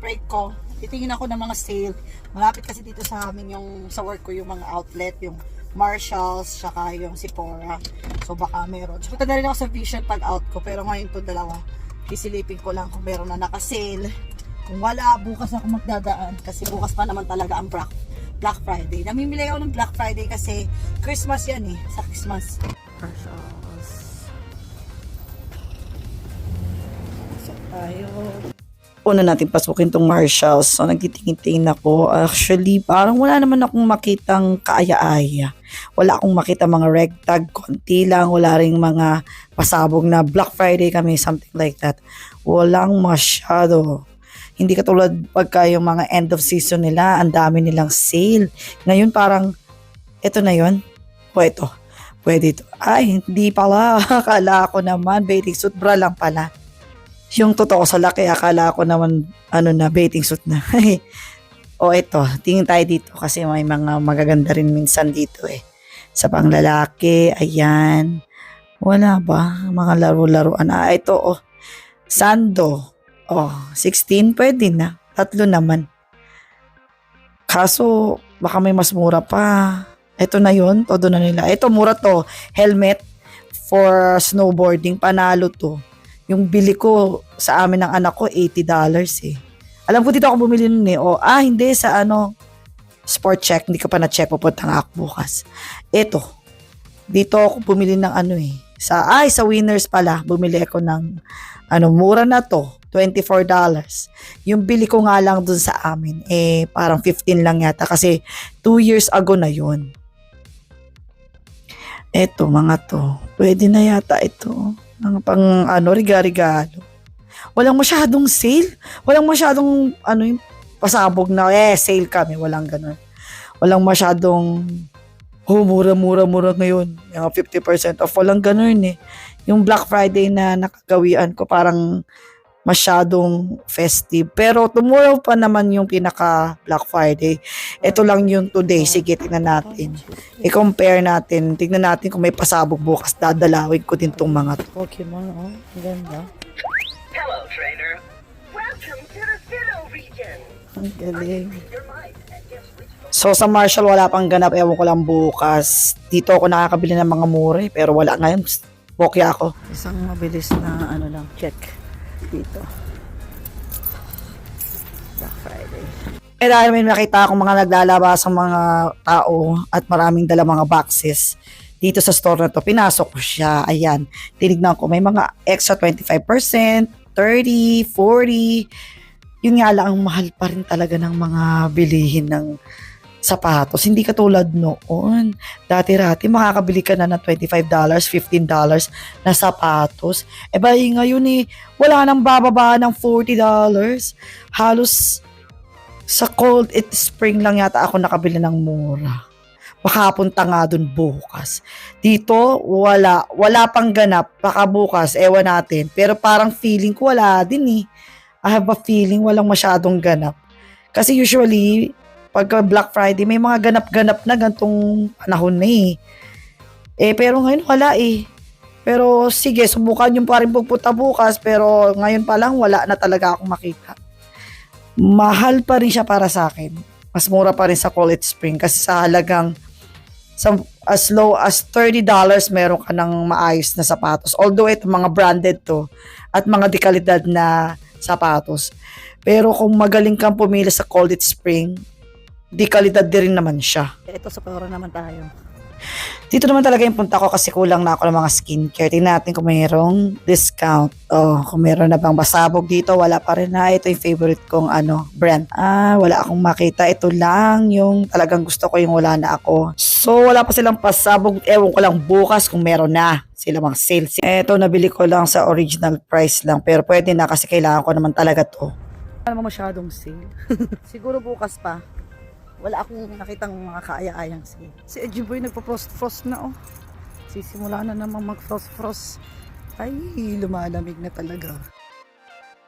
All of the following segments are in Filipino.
break ko, titingin ako ng mga sale. Malapit kasi dito sa amin yung sa work ko yung mga outlet, yung Marshalls, saka yung Sephora. So baka meron. So punta na rin ako sa Vision pag out ko. Pero ngayon to dalawa, isilipin ko lang kung meron na naka-sale. Kung wala, bukas ako magdadaan. Kasi bukas pa naman talaga ang Black, Black Friday. Namimili ako ng Black Friday kasi Christmas yan eh. Sa Christmas. Marshalls. So tayo. Una natin pasukin tong Marshalls. So, nagtitingin-tingin ako. Actually, parang wala naman akong makitang kaaya-aya. Wala akong makita mga reg tag, konti lang. Wala ring mga pasabog na Black Friday kami, something like that. Walang masyado. Hindi katulad pagka yung mga end of season nila, ang dami nilang sale. Ngayon parang, eto na yon O ito, pwede ito. Ay, hindi pala. Akala ko naman, bathing suit bra lang pala. Yung totoo sa laki, akala ko naman, ano na, bathing suit na. o ito, tingin tayo dito kasi may mga magaganda rin minsan dito eh. Sa panglalaki, ayan. Wala ba? Mga laro-laruan. Ah, ito oh. Sando. Oh, 16 pwede na. Tatlo naman. Kaso, baka may mas mura pa. Ito na yun. Todo na nila. Ito, mura to. Helmet for snowboarding. Panalo to. Yung bili ko sa amin ng anak ko, $80 eh. Alam ko dito ako bumili nun eh. O, ah, hindi sa ano, sport check. Hindi ko pa na-check. Pupunta nga ako bukas. Ito. Dito ako bumili ng ano eh. Sa, ay, sa winners pala. Bumili ako ng, ano, mura na to. $24. Yung bili ko nga lang dun sa amin, eh, parang 15 lang yata. Kasi 2 years ago na yun. Eto, mga to. Pwede na yata ito. Mga pang, ano, riga-regalo. Walang masyadong sale. Walang masyadong, ano yung pasabog na, eh, sale kami. Walang ganun. Walang masyadong, oh, mura-mura-mura ngayon. Yung 50% off. Walang ganun eh. Yung Black Friday na nakagawian ko, parang masyadong festive. Pero tomorrow pa naman yung pinaka Black Friday. Ito lang yung today. Sige, tingnan natin. I-compare natin. Tingnan natin kung may pasabog bukas. Dadalawin ko din tong mga to. Pokemon, oh. Ang ganda. Hello, trainer. Welcome to the Sinnoh region. Ang galing. So sa Marshall wala pang ganap. Ewan ko lang bukas. Dito ako nakakabili ng mga mura eh, Pero wala ngayon. Okay ako. Isang mabilis na ano lang. Check. Dito. Black Friday. Eh dahil may nakita akong mga naglalabas ang mga tao at maraming dala mga boxes dito sa store na to, pinasok ko siya. Ayan. Tinignan ko, may mga extra 25%, 30, 40. Yun nga lang, ang mahal pa rin talaga ng mga bilihin ng sapatos. Hindi katulad noon. Dati-rati, makakabili ka na ng $25, $15 na sapatos. E ba ngayon eh, wala nang bababa ng $40. Halos sa cold it spring lang yata ako nakabili ng mura. Makapunta nga dun bukas. Dito, wala. Wala pang ganap. Baka bukas, ewan natin. Pero parang feeling ko wala din eh. I have a feeling walang masyadong ganap. Kasi usually, pagka Black Friday, may mga ganap-ganap na gantong panahon na eh. Eh, pero ngayon wala eh. Pero sige, subukan yung pa rin pupunta bukas. Pero ngayon pa lang, wala na talaga akong makita. Mahal pa rin siya para sa akin. Mas mura pa rin sa College Spring kasi sa halagang sa, as low as $30 meron ka ng maayos na sapatos. Although ito mga branded to at mga dekalidad na sapatos. Pero kung magaling kang pumili sa College Spring, di kalidad din rin naman siya. Ito sa Pora naman tayo. Dito naman talaga yung punta ko kasi kulang na ako ng mga skincare. Tingnan natin kung mayroong discount. Oh, kung meron na bang basabog dito, wala pa rin na. Ito yung favorite kong ano, brand. Ah, wala akong makita. Ito lang yung talagang gusto ko yung wala na ako. So, wala pa silang pasabog. Ewan ko lang bukas kung meron na sila mga sales. Ito, nabili ko lang sa original price lang. Pero pwede na kasi kailangan ko naman talaga to. Wala naman masyadong sale. Siguro bukas pa. Wala akong nakitang mga kaaya-ayang sale. Si Edgy Boy nagpa-frost-frost na oh. Sisimula na namang mag-frost-frost. Ay, lumalamig na talaga.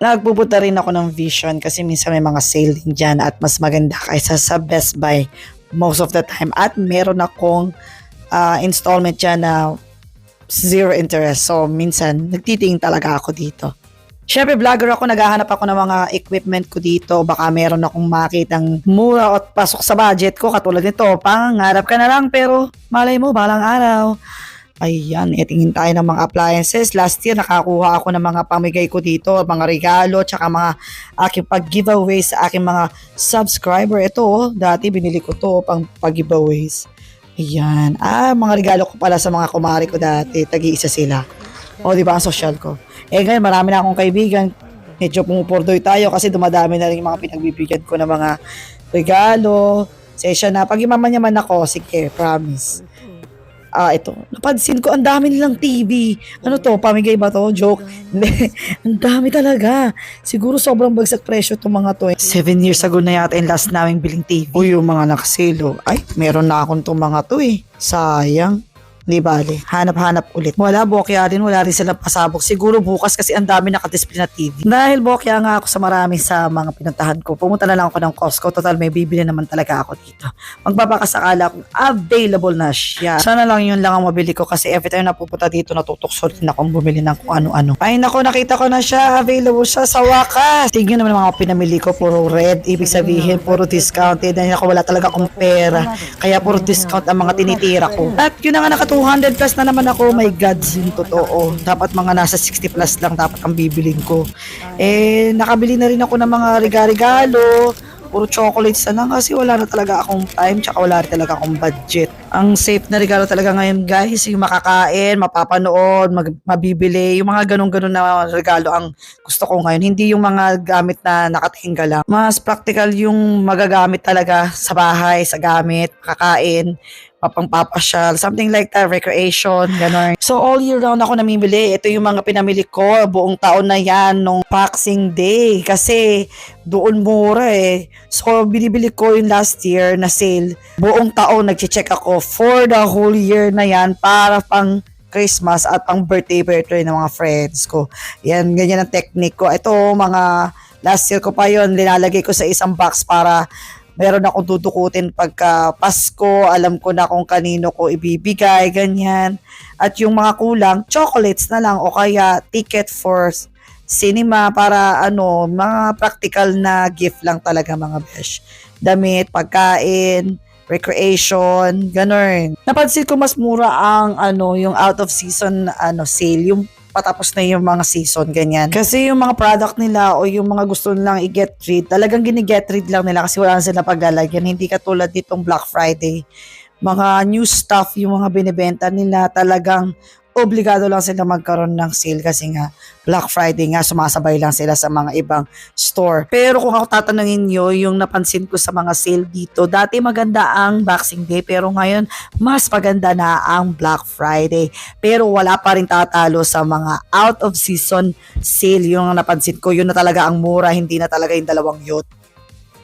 Nagpupunta rin ako ng Vision kasi minsan may mga sale din dyan at mas maganda kaysa sa Best Buy most of the time. At meron akong ah, installment dyan na zero interest. So, minsan, nagtitingin talaga ako dito. Siyempre, vlogger ako, naghahanap ako ng mga equipment ko dito. Baka meron akong makitang mura at pasok sa budget ko. Katulad nito, pangarap ka na lang pero malay mo, balang araw. Ayan, eh, tingin tayo ng mga appliances. Last year, nakakuha ako ng mga pamigay ko dito, mga regalo, tsaka mga aking pag-giveaway sa aking mga subscriber. Ito, oh, dati binili ko to pang pag-giveaways. Ayan. Ah, mga regalo ko pala sa mga kumari ko dati. Tagi-isa sila. O, di ba, ang social ko. Eh, ngayon, marami na akong kaibigan. Medyo pumupurdoy tayo kasi dumadami na rin yung mga pinagbibigyan ko ng mga regalo. Session na. Pag imamanyaman ako, sige, promise. Ah, ito. Napansin ko, ang dami nilang TV. Ano to? Pamigay ba to? Joke? Ang dami talaga. Siguro sobrang bagsak presyo itong mga to. eh. Seven years ago na yata yung last naming biling TV. Uy, yung mga nakasilo. Ay, meron na akong itong mga to eh. Sayang. Di bale, hanap-hanap ulit. Wala, bokya din, wala rin silang pasabog. Siguro bukas kasi ang dami nakadisplay na TV. Dahil bokya nga ako sa marami sa mga pinuntahan ko, pumunta na lang ako ng Costco. Total, may bibili naman talaga ako dito. Magpapakasakala kung available na siya. Sana lang yun lang ang mabili ko kasi every time na pupunta dito, natutokso rin akong bumili ng kung ano-ano. Ay nako, nakita ko na siya. Available siya sa wakas. Tingnan naman mga pinamili ko, puro red. Ibig sabihin, puro discounted. Dahil ako wala talaga akong pera. Kaya puro discount ang mga tinitira ko. At yun na nga naka 200 plus na naman ako. My God, yung totoo. Dapat mga nasa 60 plus lang dapat ang bibiling ko. Eh, nakabili na rin ako ng mga regalo Puro chocolates na lang kasi wala na talaga akong time tsaka wala rin talaga akong budget. Ang safe na regalo talaga ngayon guys, yung makakain, mapapanood, mag, mabibili, yung mga ganun-ganun na regalo ang gusto ko ngayon. Hindi yung mga gamit na nakatingga lang. Mas practical yung magagamit talaga sa bahay, sa gamit, kakain, mapangpapasyal, something like that, recreation, gano'n. So, all year round ako namimili. Ito yung mga pinamili ko, buong taon na yan, nung Boxing Day. Kasi, doon mura eh. So, binibili ko yung last year na sale. Buong taon, nag-check ako for the whole year na yan para pang Christmas at pang birthday birthday ng mga friends ko. Yan, ganyan ang technique ko. Ito, mga last year ko pa yon linalagay ko sa isang box para meron akong tutukutin pagka Pasko, alam ko na kung kanino ko ibibigay, ganyan. At yung mga kulang, chocolates na lang o kaya ticket for cinema para ano, mga practical na gift lang talaga mga besh. Damit, pagkain, recreation, ganun. Napansin ko mas mura ang ano, yung out of season ano sale, yung patapos na yung mga season, ganyan. Kasi yung mga product nila o yung mga gusto nilang i-get rid, talagang gini-get rid lang nila kasi wala na sila paglalagyan. Hindi katulad nitong Black Friday. Mga new stuff, yung mga binibenta nila, talagang obligado lang sila magkaroon ng sale kasi nga Black Friday nga sumasabay lang sila sa mga ibang store. Pero kung ako tatanungin nyo, yung napansin ko sa mga sale dito, dati maganda ang Boxing Day pero ngayon mas maganda na ang Black Friday. Pero wala pa rin tatalo sa mga out of season sale. Yung napansin ko, yun na talaga ang mura, hindi na talaga yung dalawang yun.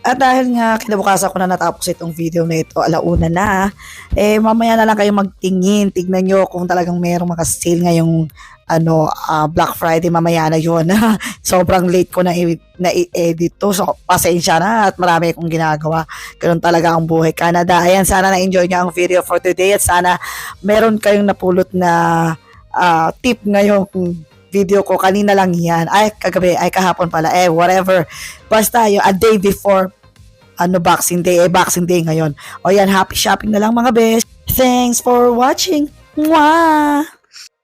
At dahil nga kinabukasan ko na natapos itong video na ito, alauna na, eh mamaya na lang kayo magtingin, tignan nyo kung talagang merong mga sale ngayong ano, ah, Black Friday mamaya na yun. Sobrang late ko na, i- na i-edit to. So, pasensya na at marami akong ginagawa. Ganun talaga ang buhay Canada. Ayan, sana na-enjoy nyo ang video for today at sana meron kayong napulot na ah, tip ngayong video ko. Kanina lang yan. Ay, kagabi. Ay, kahapon pala. Eh, whatever. Basta, yung a day before ano Boxing Day, eh Boxing Day ngayon. O yan, happy shopping na lang mga best. Thanks for watching. Mwah!